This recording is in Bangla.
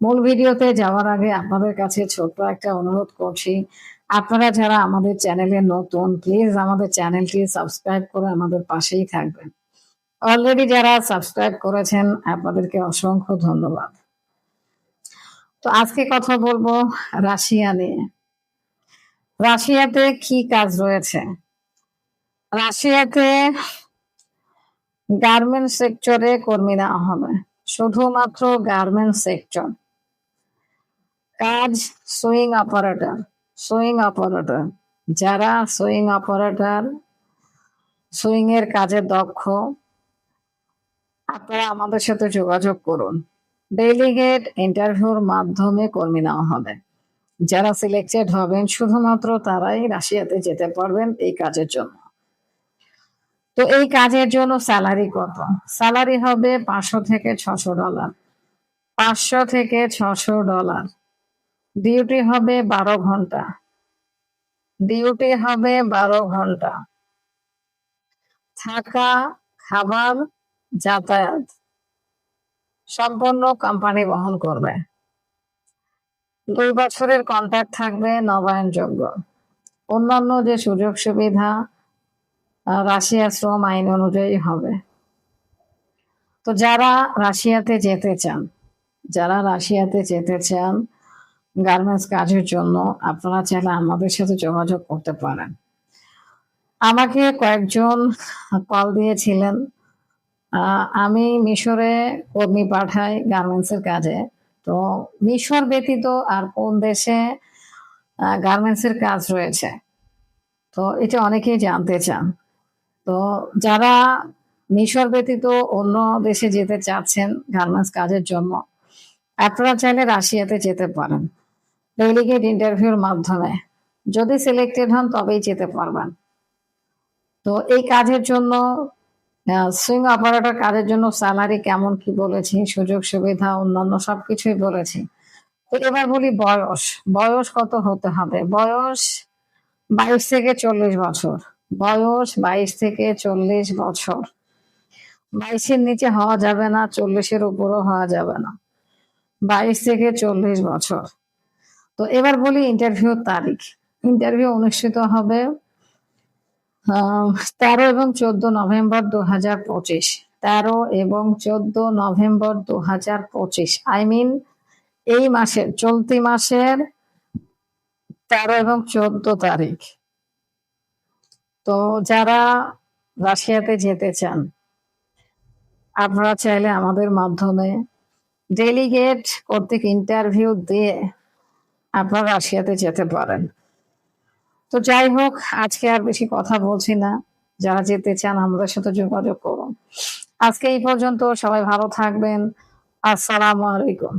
মূল ভিডিওতে যাওয়ার আগে আপনাদের কাছে ছোট্ট একটা অনুরোধ করছি। আপনারা যারা আমাদের চ্যানেলে নতুন প্লিজ আমাদের চ্যানেলটি সাবস্ক্রাইব করে আমাদের পাশেই থাকবেন। অলরেডি যারা সাবস্ক্রাইব করেছেন, আপনাদেরকে অসংখ্য ধন্যবাদ। তো আজকে কথা বলব রাশিয়া নিয়ে। রাশিয়াতে কি কাজ রয়েছে? রাশিয়াতে গার্মেন্ট সেক্টরে কর্মী নেওয়া হবে। শুধুমাত্র গার্মেন্ট সেক্টর কাজ সুইং অপারেটর সুইং অপারেটর। যারা সুইং অপারেটর সুইং এর কাজে দক্ষ, আপনারা আমাদের সাথে যোগাযোগ করুন। ডেলিগেট ইন্টারভিউর মাধ্যমে কর্মী নেওয়া হবে। যারা সিলেক্টেড হবেন, শুধুমাত্র তারাই রাশিয়াতে যেতে পারবেন এই কাজের জন্য। তো এই কাজের জন্য স্যালারি কত? স্যালারি হবে পাঁচশো থেকে ছশো ডলার। পাঁচশো থেকে ছশো ডলার। ডিউটি হবে বারো ঘণ্টা। ডিউটি হবে বারো ঘণ্টা। থাকা, খাবার, যাতায়াত সম্পূর্ণ কোম্পানি বহন করবে। দুই বছরের কন্ট্রাক্ট থাকবে নবায়নযোগ্য। অন্যান্য যে সুযোগ সুবিধা রাশিয়া শ্রম আইন অনুযায়ী হবে। তো যারা রাশিয়াতে যেতে চান, যারা রাশিয়াতে যেতে চান গার্মেন্টস কাজের জন্য আপনারা চাইলে আমাদের সাথে যোগাযোগ করতে পারেন। আমাকে কয়েকজন কল দিয়েছিলেন। আমি মিশরে কর্মী পাঠাই গার্মেন্টসের কাজে। তো মিশর ব্যতীত আর কোন দেশে গার্মেন্টসের কাজ রয়েছে? তো এটা অনেকেই জানতে চান। তো যারা মিশর ব্যতীত অন্য দেশে যেতে চাচ্ছেন গার্মেন্টস কাজের জন্য, আপনারা চাইলে রাশিয়াতে যেতে পারেন। ডেলিগেট ইন্টারভিউর মাধ্যমে। যদি সিলেক্টেড হন, তবেই যেতে পারবেন। তো এই কাজের জন্য সুইং অপারেটর কাজের জন্য স্যালারি কেমন কি বলেছি, সুযোগ সুবিধা, অন্যান্য সবকিছুই বলেছি। তো এবার বলি বয়স। বয়স কত হতে হবে? বয়স বাইশ থেকে চল্লিশ বছর। বয়স বাইশ থেকে চল্লিশ বছর। বাইশের নিচে হওয়া যাবে না, চল্লিশের উপরও হওয়া যাবে না। বাইশ থেকে চল্লিশ বছর। তো এবার বলি ইন্টারভিউ তারিখ। ইন্টারভিউ অনুষ্ঠিত হবে তেরো এবং চোদ্দ নভেম্বর দু হাজার পঁচিশ। তেরো এবং চোদ্দ নভেম্বর দু হাজার পঁচিশ। আই মিন এই মাসের, চলতি মাসের তেরো এবং চোদ্দ তারিখ। তো যারা রাশিয়াতে যেতে চান, আপনারা চাইলে আমাদের মাধ্যমে ডেলিগেট কর্তৃক ইন্টারভিউ দিয়ে আপনারা রাশিয়াতে যেতে পারেন। তো যাই হোক, আজকে আর বেশি কথা বলছি না। যারা যেতে চান, আমাদের সাথে যোগাযোগ করুন। আজকে এই পর্যন্ত, সবাই ভালো থাকবেন। আসসালামু আলাইকুম।